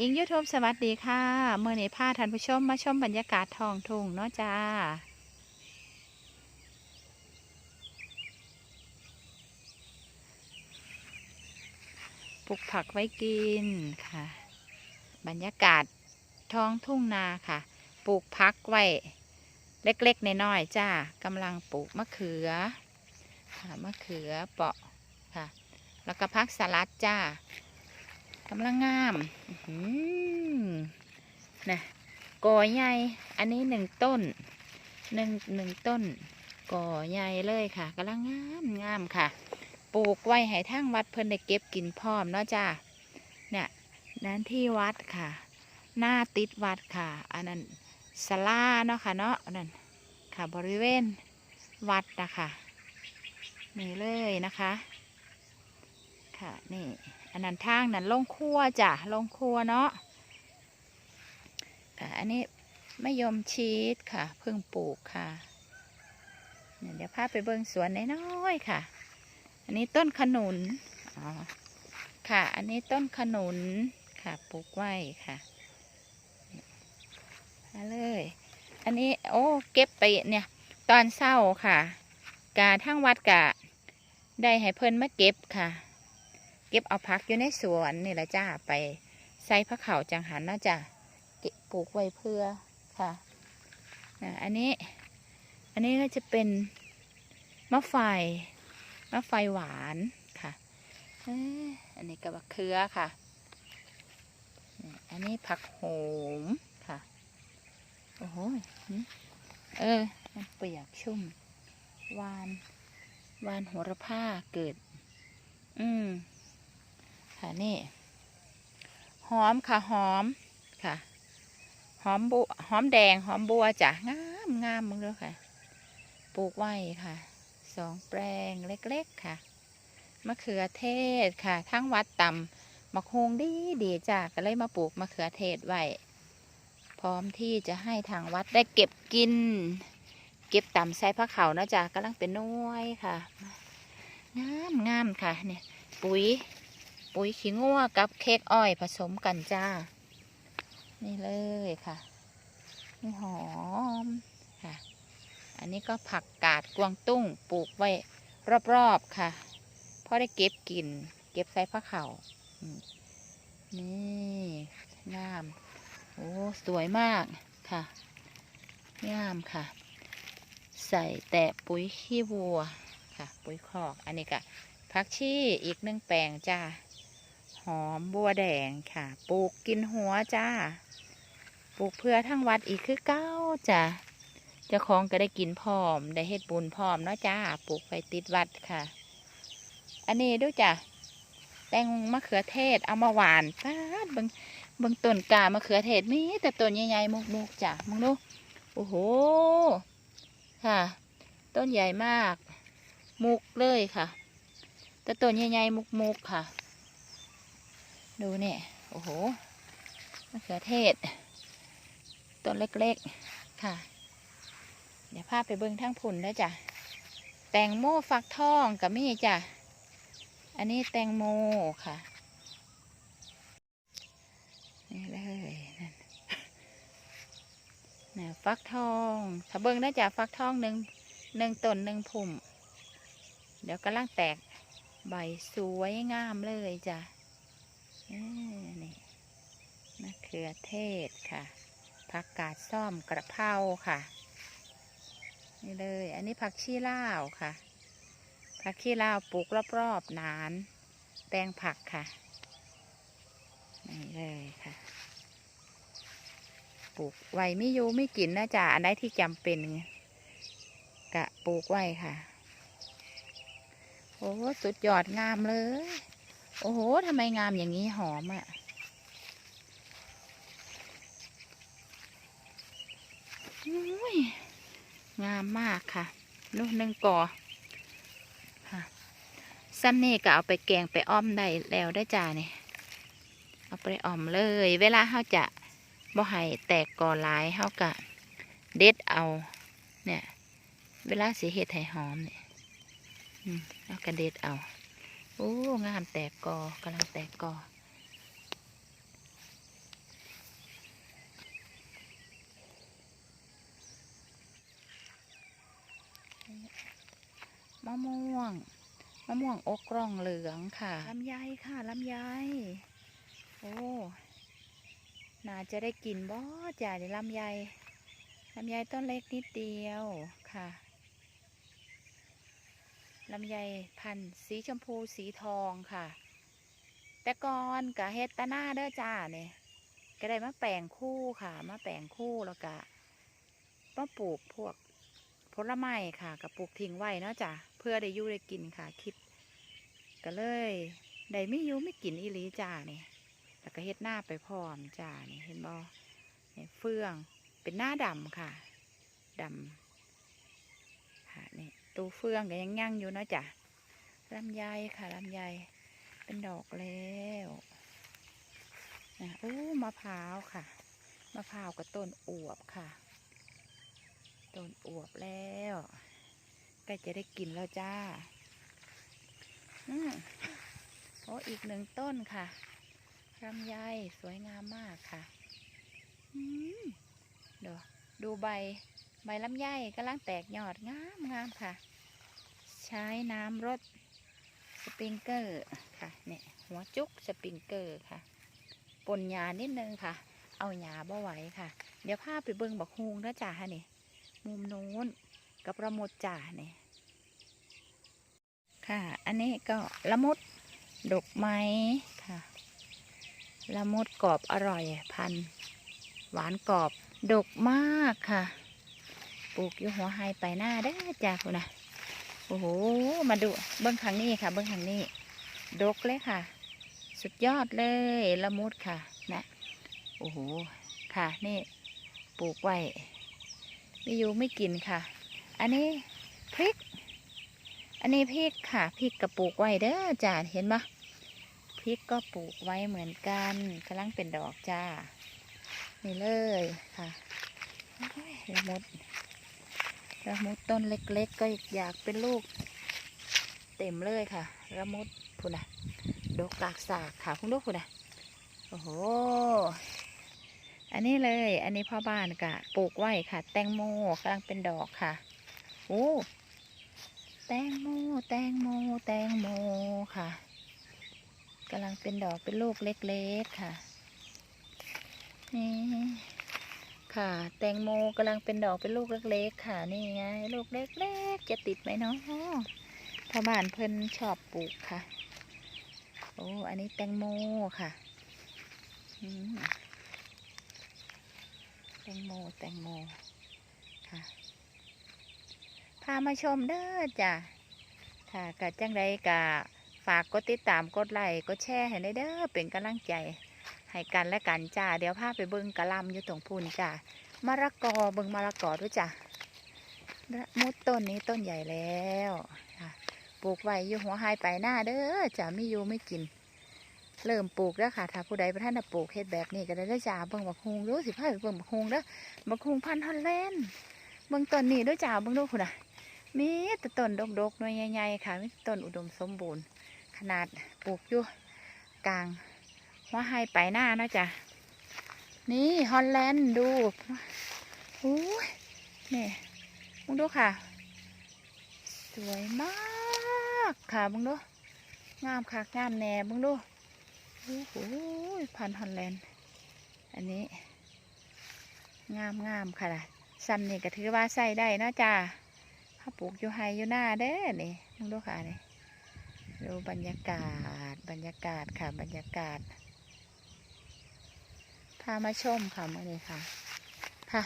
อิงยูทูบสวัสดีค่ะ เมื่อนี้พาท่านผู้ชมมาชมบรรยากาศทองทุ่งเนาะจ้า ปลูกผักไว้กินค่ะ บรรยากาศท้องทุ่งนาค่ะ ปลูกพักไว้ เล็กๆในน้อยจ้ากำลังปลูกมะเขือ ค่ะมะเขือเปาะค่ะ แล้วก็พักสลัดจ้า กำลังงามนะกอใหญ่ อันนี้หนึ่งต้นหนึ่งหนึ่งต้นกอใหญ่เลยค่ะกำลังงามงามค่ะ ปลูกไว้ให้ทั้งวัดเพิ่นได้เก็บกินพร้อมเนาะจ้าเนี่ยนั้นที่วัดค่ะ หน้าติดวัดค่ะ อันนั้นศาลาเนาะค่ะเนาะอันนั้นค่ะบริเวณวัดนะคะนี่เลยนะคะ ค่ะนี่อันนั้นทางนั้นลงครัวจ้ะลงครัวเนาะค่ะอันนี้ไมะยมชีสค่ะ เพิ่งปลูกค่ะเดี๋ยวพาไปเบิ่งสวนน้อยๆค่ะ อันนี้ต้นขนุนอ๋อค่ะ อันนี้ต้นขนุนค่ะปลูกไว้ค่ะมาเลย อันนี้โอ้เก็บไปเนี่ยตอนเศร้าค่ะ กาทั้งวัดกะได้ให้เพิ่นมาเก็บค่ะ เก็บเอาพักอยู่ในสวนนี่แหละจ้าไปใส่พระเข่าจังหันนะจ้าเก็บปลูกไว้เพื่อค่ะอันนี้ อันนี้ก็จะเป็นมะไฟมะไฟหวานค่ะอันนี้ก็บักเขือค่ะ อันนี้ผักโหมค่ะ โอ้โหเออ มันเปียกชุ่มหวานหวานโหระพาเกิด อืม ค่ะนี่หอมค่ะหอมค่ะ หอมบัวหอมแดงหอมบัวจ้ะงามงามมึงด้วยค่ะ ปลูกไว้ค่ะ สองแปลงเล็ก ๆค่ะมะเขือเทศค่ะ ทั้งวัดต่ำมะฮงดีดีจ้ะก็เลยมาปลูกมะเขือเทศไว้พร้อมที่จะให้ทางวัดได้เก็บกิน เก็บต่ำใส่พระเขานะจ๊ะกำลังเป็นน้วยค่ะ งามงามค่ะเนี่ย ปุ๋ย ปุ๋ยขี้งัวกับเค้กอ้อยผสมกันจ้า นี่เลยค่ะนี่หอมค่ะ อันนี้ก็ผักกาดกวางตุ้งปลูกไว้รอบๆค่ะพอได้เก็บกิน เก็บใส่ผ้าเขาวอืมนี่งาม โอ้สวยมากค่ะงามค่ะ ใส่แต่ปุ๋ยขี้วัวค่ะ ปุ๋ยคอก อันนี้ก็ผักชีอีกหนึ่งแปลงจ้า หอมบัวแดงค่ะปลูกกินหัวจ้าปลูกเพื่อทั้งวัดอีกคือเก้าจ้ะเจ้าของก็ได้กินพร้อม ได้เฮ็ดบุญพร้อมเนาะจ้าปลูกไปติดวัดค่ะ อันนี้ดูจ้ะแตงมะเขือเทศเอามาหวานป้าดบิงบิงต้นกามะเขือเทศมีแต่ต้นใหญ่ๆมุกๆจ้ะมึงดูโอ้โหค่ะ ต้นใหญ่มาก มุกเลยค่ะ แต่ต้นใหญ่ๆมุกๆค่ะ ดูเนี่ยโอ้โหมะเขือเทศ ต้นเล็กๆค่ะ เดี๋ยวพาไปเบิ้งทั้งผุนแล้วจ้ะ แตงโมฟักทองกับมี่จ้ะ อันนี้แตงโมค่ะ นี่เลยนั่นน่ะฟักทองถ้าเบิ้งได้จ้ะฟักทองหนึ่งหนึ่งต้นหนึ่งพุ่ม เดี๋ยวกำลังแตกใบสวยงามเลยจ้ะ นี่มะเขือเทศค่ะ ผักกาดซ่อมกระเพราค่ะ นี่เลย อันนี้ผักชีลาวค่ะ ผักชีลาวปลูกรอบๆนานแตงผักค่ะ นี่เลยค่ะ ปลูกไว้ไม่อยู่ไม่กินนะจ๊ะอันไหนที่จำเป็นกะปลูกไว้ค่ะ โอ้สุดยอดงามเลย โอ้โหทำไมงามอย่างนี้หอมอะ่ะอุ้ยงามมากค่ะลูกหนึ่งกอค่ะสั้นนี่ก็เอาไปแกงไปอ้อมได้แล้วได้จ้าเนี่ยเอาไปอ้อมเลย เวลาเขาจะบ่ให้แตกกอลายเขากะเด็ดเอา เนี่ย เวลาสีเห็ดให้หอมเนี่ยเอืมแล้วก็เด็ดเอา โอ้งามแตกกอกำลังแตกกอมะม่วง มะม่วงอกกร่องเหลืองค่ะลำไยค่ะลำไยโอ้น่าจะได้กินบ่จ่าเดี๋ยวลำไยลำไยต้นเล็กนิดเดียวค่ะ ลำไยพันธุ์สีชมพูสีทองค่ะ แต่ก่อนกะเฮ็ดตะหน้าเด้อจ้าเนี่ยก็ได้มาแปลงคู่ค่ะ มาแปลงคู่แล้วก็มาปลูกพวกผลไม้ค่ะกับปลูกทิ้งไว้เนาะจ้ะเพื่อได้อยู่ได้กินค่ะคิดก็เลยได้ไม่ยู่ไม่กินอีหลีจ้าเนี่ยแล้วก็เฮ็ดหน้าไปพร้อมจ้าเนี่ยเห็นบ่เนี่ยเฟืองเป็นหน้าดำค่ะดำค่ะนี่ ตูเฟืองก็ยังยั่งอยู่นะจ้ะลำไยค่ะลำไยเป็นดอกแล้วนะโอ้มะพร้าวค่ะมะพร้าวกับต้นอวบค่ะต้นอวบแล้วใกล้จะได้กินแล้วจ้าอืมโอ้อีกหนึ่งต้นค่ะลำไยสวยงามมากค่ะ อืมดูดูใบ ใบลำไยกำลังแตกยอดงามงามค่ะ ใช้น้ำรดสปริงเกอร์ค่ะเนี่ยหัวจุกสปริงเกอร์ค่ะปนยานิดนึงค่ะ เอาหยาบ่ไหวค่ะ เดี๋ยวพาไปเบิ่งบักฮุงนะจ่าฮะนี่มุมโน้นกับระมดจ่าเนี่ยค่ะ อันนี้ก็ละมุดดกไม้ค่ะ ละมุดกรอบอร่อยพันหวานกรอบดกมากค่ะ ปลูกอยู่หัวไฮไปหน้าได้อจ้าคุณนะโอ้โห มาดูเบิ้องขังนี้ค่ะ เบิ้องขังนี้ ดกเลยค่ะ สุดยอดเลยละมุดค่ะนะโอ้โห ค่ะนี่ปลูกไว้ไม่อยู่ไม่กินค่ะ อันนี้พริก อันนี้พริกค่ะพริกกับปลูกไว้เด้อจ้าเห็นปะพริกก็ปลูกไว้เหมือนกันกำลังเป็นดอกจ้า นี่เลยค่ะละมุด ระมุดต้นเล็ก ๆ ก็อยากเป็นลูก เต็มเลยค่ะ ระมุดพูนะดอกกากสากค่ะคุณลูกพูนะโอ้โห อันนี้เลย อันนี้พ่อบ้านกะปลูกไว้ค่ะ แตงโมกำลังเป็นดอกค่ะโอ้แตงโม แตงโม แตงโมค่ะกำลังเป็นดอกเป็นลูกเล็ก ๆ ค่ะ นี่ ค่ะ แตงโมกำลังเป็นดอกเป็นลูกเล็กๆค่ะ นี่ไง ลูกเล็กๆ จะติดไหมเนาะพ่อบ้านเพิ่นชอบปลูกค่ะ โอ้ อันนี้แตงโมค่ะแตงโมแตงโมค่ะ พามาชมเด้อจ้ะ ค่ะกะจังใดกะฝากกดติดตามกดไลค์กดแชร์ให้ได้เด้อเป็นกำลังใจ ให้กันและกันจ้า เดี๋ยวพาไปเบิ่งกะลำอยู่ตรงพูนจ้ามะละกอเบิ่งมะละกอด้วยจ้ะมุดต้นนี้ต้นใหญ่แล้วปลูกไว้อยู่หัวไฮไปหน้าเด้อจ้าไม่อยู่ไม่กิน เริ่มปลูกแล้วค่ะ ถ้าผู้ใดประท่านจะปลูกเฮ็ดแบบนี้ก็ได้ได้จ้าเบิ่งบักฮุงดูสิพาไปเบิ่งบักฮุงเด้อบักฮุงพันธุ์ฮอลแลนด์เบิ่งต้นนี้ด้วยจ้าเบิ่งดูคุณน่ะมีแต่ต้นดกๆหน่วยใหญ่ๆค่ะมีต้นอุดมสมบูรณ์ ขนาดปลูกอยู่กลาง ว่าให้ไปหน้านะจ๊ะ นี่ฮอลแลนด์ดูอู้นี่มึงดูค่ะ สวยมากค่ะมึงดู งามค่ะงามแน่มึงดูโอ้โหพันฮอลแลนด์ อันนี้ งามงามค่ะซ้ำนี่ก็ถือว่าใส่ได้นาะจ้าถ้าปลูกอยู่ไฮอยู่หน้าเด้นี่มึงดูค่ะนี่ดูบรรยากาศบรรยากาศค่ะบรรยากาศามาชมค่ะมื่อนี้ค่ะ ค่ะ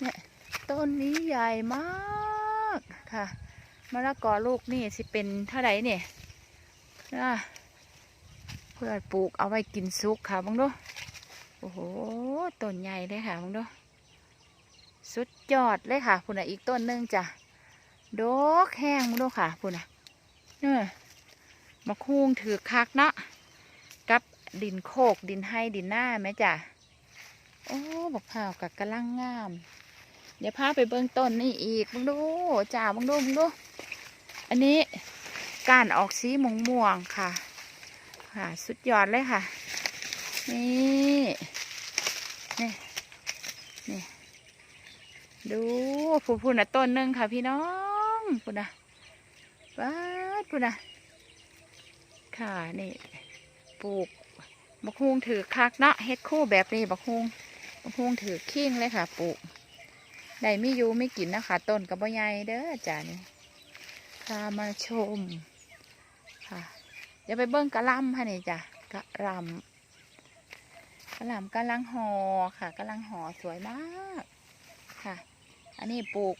เนี่ยต้นนี้ใหญ่มากค่ะมะละกอลูกนี่สิเป็นเท่าไหร่เนี่ยเพื่อปลูกเอาไว้กินซุกค่ะบังดูโอ้โหต้นใหญ่เลยค่ะบังดูสุดยอดเลยค่ะพุ่นอะอีกต้นนึงจ้ะดอกแห้งบังดูค่ะพุ่นอะเนี่ยมะคุงถือคักเนาะกับดินโคกดินให้ดินหน้าไหมจ้ะ โอ้บักพร้าวกับกระลังงาม เดี๋ยวพาไปเบื้องต้นนี่อีกมึงดูจ้ามึงดูมึงดู อันนี้การออกสีม่วงม่วงค่ะ ค่ะ สุดยอดเลยค่ะ นี่นี่นี่ดูพูนพูนอะต้นหนึ่งค่ะ พี่น้องพูนอะว้าดพุ่นนะค่ะนี่ปลูกบักฮุงถือคักเนาะเฮ็ดคู่แบบนี้บักฮุง บักฮุงถือขิงเลยค่ะปลูกได้ไม่ยูไม่กินนะคะ ต้นกับใบใหญ่เด้อจ้านี่พามาชมค่ะเดี๋ยวไปเบิ้งกระลำค่ะนี่จ้ะกระลำกระลำกำลังหอค่ะกำลังหอสวยมากค่ะ อันนี้ปลูก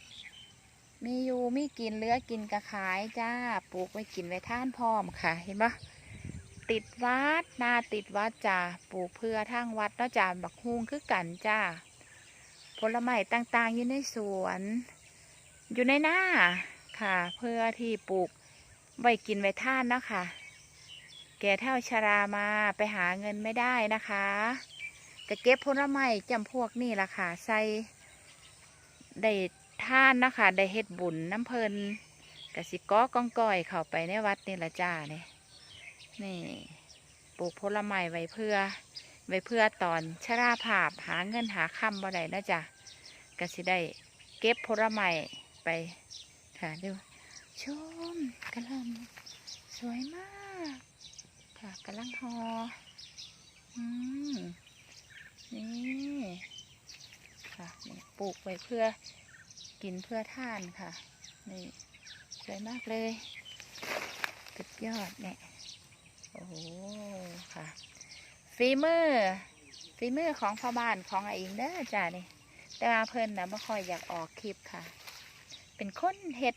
มีอยู่มีกินเลือกินกระขายจ้าปลูกไว้กินไว้ท่านพร้อมค่ะ เห็นปะ ติดวัดนาติดวัดจ้าปลูกเพื่อทางวัดเนาะจ้าบักฮุงคือกันจ้าผลไม้ต่างๆอยู่ในสวน อยู่ในหน้าค่ะ เพื่อที่ปลูกไว้กินไว้ท่านนะคะ แก่เท่าชรามาไปหาเงินไม่ได้นะคะก็เก็บผลไม้จำพวกนี่ล่ะค่ะ ใส่ได้ท่านนะคะ ได้เฮ็ดบุญน้ำเพลินกสิก้อกองก้อยเข้าไปในวัดนี่ละจ้าเนี่ย นี่ปลูกผลไม้ไว้เพื่อ ไว้เพื่อตอนชราภาพหาเงินหาคำบ่ได้นะจ๊ะก็สิได้เก็บผลไม้ไปค่ะดูชมกำลังสวยมากค่ะกำลังหออืมนี่ค่ะนี่ปลูกไว้เพื่อกินเพื่อท่านค่ะ นี่สวยมากเลยสุดยอดเนี่ย โอ้โหค่ะฝีมือฝีมือของพ่อบ้านของไอาอิงเด้อจ้านี่แต่ว่าเพิ่นนะไม่ค่อยอยากออกคลิปค่ะ เป็นคนเฮ็ด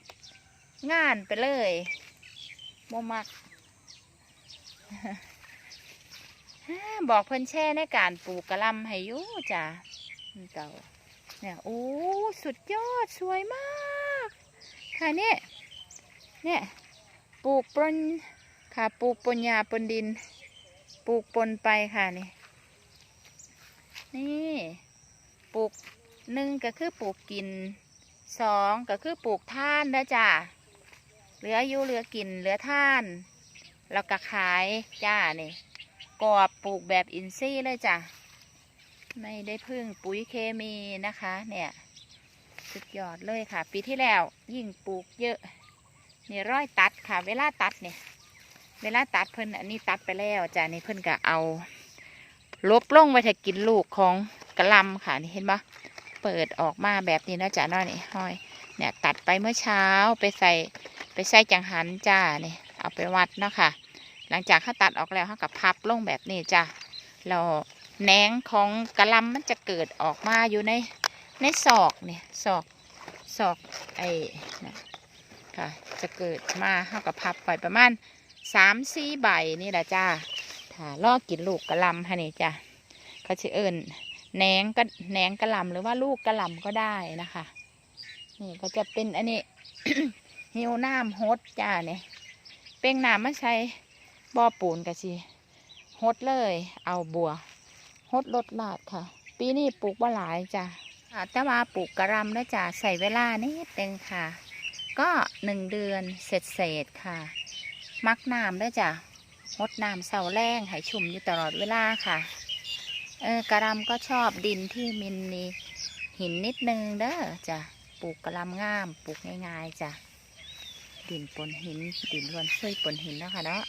งานไปเลยบ่มัก บอกเพิ่นแช่ในการปลูกกระลำให้อยู่จ้าเก่าเนี่ยโอ้สุดยอดสวยมาก ค่ะเนี่ยเนี่ยปลูกปน ค่ะปลูกปนหญ้าปนดิน ปลูกปนไปค่ะนี่ นี่ปลูกหนึ่งก็คือปลูกกินสองก็คือปลูกท่านนะจ้าเหลืออยู่เหลือกินเหลือท่านแล้วก็ขายจ้านี่กอบปลูกแบบอินทรีย์เลยจ้ะไม่ได้พึ่งปุ๋ยเคมีนะคะ เนี่ย สุดยอดเลยค่ะ ปีที่แล้วยิ่งปลูกเยอะนี่ร้อยตัดค่ะ เวลาตัดเนี่ย เวลาตัดเพิ่นอันนี้ตัดไปแล้วจ้ะนี่เพิ่นก็เอาลบลงไว้ถ้ากินลูกของกระลำค่ะนี่เห็นปะเปิดออกมาแบบนี้นะจ้ะน้อนี่ห้อย เนี่ยตัดไปเมื่อเช้าไปใส่ไปใส่จังหันจ้านี่เอาไปวัดเนาะค่ะ หลังจากเขาตัดออกแล้วเขากับพับลงแบบนี้จ้ะเราแหนงของกระลำมันจะเกิดออกมาอยู่ในในศอกเนี่ยศอกศอกไอ้นะค่ะจะเกิดมาเขากับพับไปประมาณ สามสี่ใบนี่แหละจ้าถ้าลอกกินลูกกระลำฮะนี่จ้าเขาจะเอิญแหนงก็แหนงกระลำหรือว่าลูกกระลำก็ได้นะคะ นี่ก็จะเป็นอันนี้หิวน้ำฮดจ้าเนี่ยเป้งน้ำมาใช้บ่อปูนกะสิฮดเลย เอาบัวฮดลดลาดค่ะ ปีนี้ปลูกว่าหลายจ้ะค่ะแต่ว่าปลูกกระลำนะจ้ะใส่เวลานิดนึงค่ะ ก็หนึ่งเดือนเสร็จเสร็จค่ะ มักน้ำด้วยจ้ะงดน้ำเสาแรงหายชุ่มอยู่ตลอดเวลาค่ะ เออกระลำก็ชอบดินที่มินมีหินนิดนึงเด้อจ้ะปลูกกระลำงามปลูกง่ายๆจ้ะดินปนหินดินล้วนซุยปนหินเนาะค่ะเนาะ